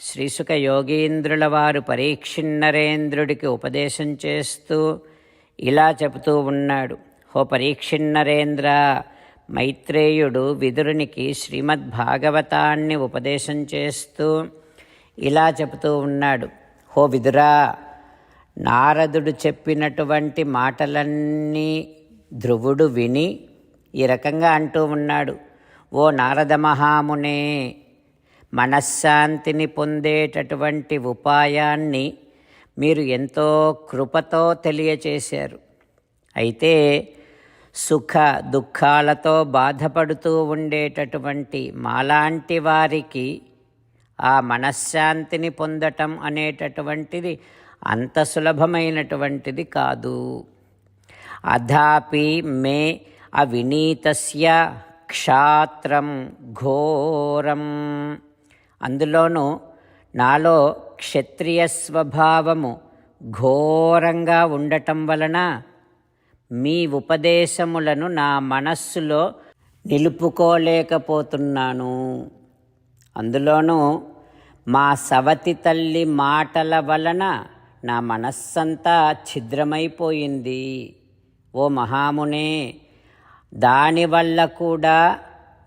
శ్రీసుక యోగీంద్రుల వారు పరీక్షిన్నరేంద్రుడికి ఉపదేశం చేస్తూ ఇలా చెబుతూ ఉన్నాడు. హో పరీక్షిన్నరేంద్ర మైత్రేయుడు విదురునికి శ్రీమద్భాగవతాన్ని ఉపదేశం చేస్తూ ఇలా చెబుతూ ఉన్నాడు. హో విదురా నారదుడు చెప్పినటువంటి మాటలన్నీ ధ్రువుడు విని ఈ రకంగా అంటూ ఉన్నాడు. ఓ నారద మహామునే మనశ్శాంతిని పొందేటటువంటి ఉపాయాన్ని మీరు ఎంతో కృపతో తెలియచేశారు. అయితే సుఖ దుఃఖాలతో బాధపడుతూ ఉండేటటువంటి మాలాంటి వారికి ఆ మనశ్శాంతిని పొందటం అనేటటువంటిది అంత సులభమైనటువంటిది కాదు. అథాపి మే అవినీతస్య క్షాత్రం ఘోరం. అందులోనూ నాలో క్షత్రియ స్వభావము ఘోరంగా ఉండటం వలన మీ ఉపదేశములను నా మనస్సులో నిలుపుకోలేకపోతున్నాను. అందులోనూ మా సవతి తల్లి మాటల వలన నా మనస్సంతా ఛిద్రమైపోయింది. ఓ మహామునే దానివల్ల కూడా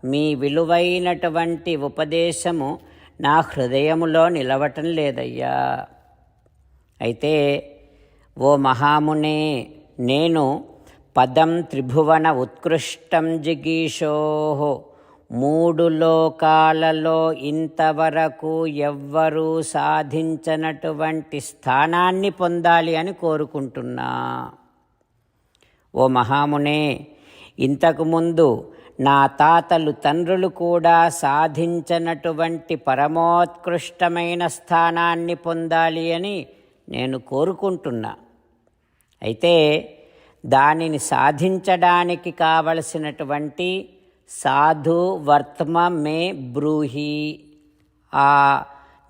మీ విలువైనటువంటి ఉపదేశము నా హృదయములో నిలవటం లేదయ్యా. అయితే ఓ మహామునే నేను పదం త్రిభువన ఉత్కృష్టం జిగీషోహో మూడు లోకాలలో ఇంతవరకు ఎవ్వరూ సాధించనటువంటి స్థానాన్ని పొందాలి అని కోరుకుంటున్నా. ఓ మహామునే ఇంతకుముందు నా తాతలు తండ్రులు కూడా సాధించనటువంటి పరమోత్కృష్టమైన స్థానాన్ని పొందాలి అని నేను కోరుకుంటున్నా. అయితే దానిని సాధించడానికి కావలసినటువంటి సాధు వర్తమ మే బ్రూహి. ఆ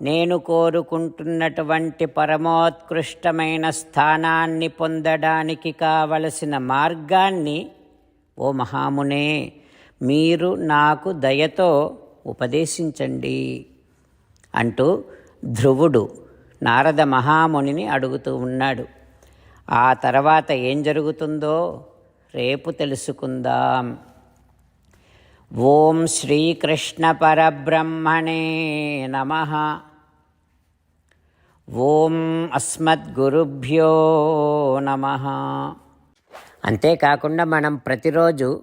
నేను కోరుకుంటున్నటువంటి పరమోత్కృష్టమైన స్థానాన్ని పొందడానికి కావలసిన మార్గాన్ని ఓ మహామునే మీరు నాకు దయతో ఉపదేశించండి అంటూ ధ్రువుడు నారద మహామునిని అడుగుతూ ఉన్నాడు. ఆ తర్వాత ఏం జరుగుతుందో రేపు తెలుసుకుందాం. ఓం శ్రీకృష్ణ పరబ్రహ్మణే నమ. ఓం అస్మద్గురుభ్యో నమ. అంతేకాకుండా మనం ప్రతిరోజు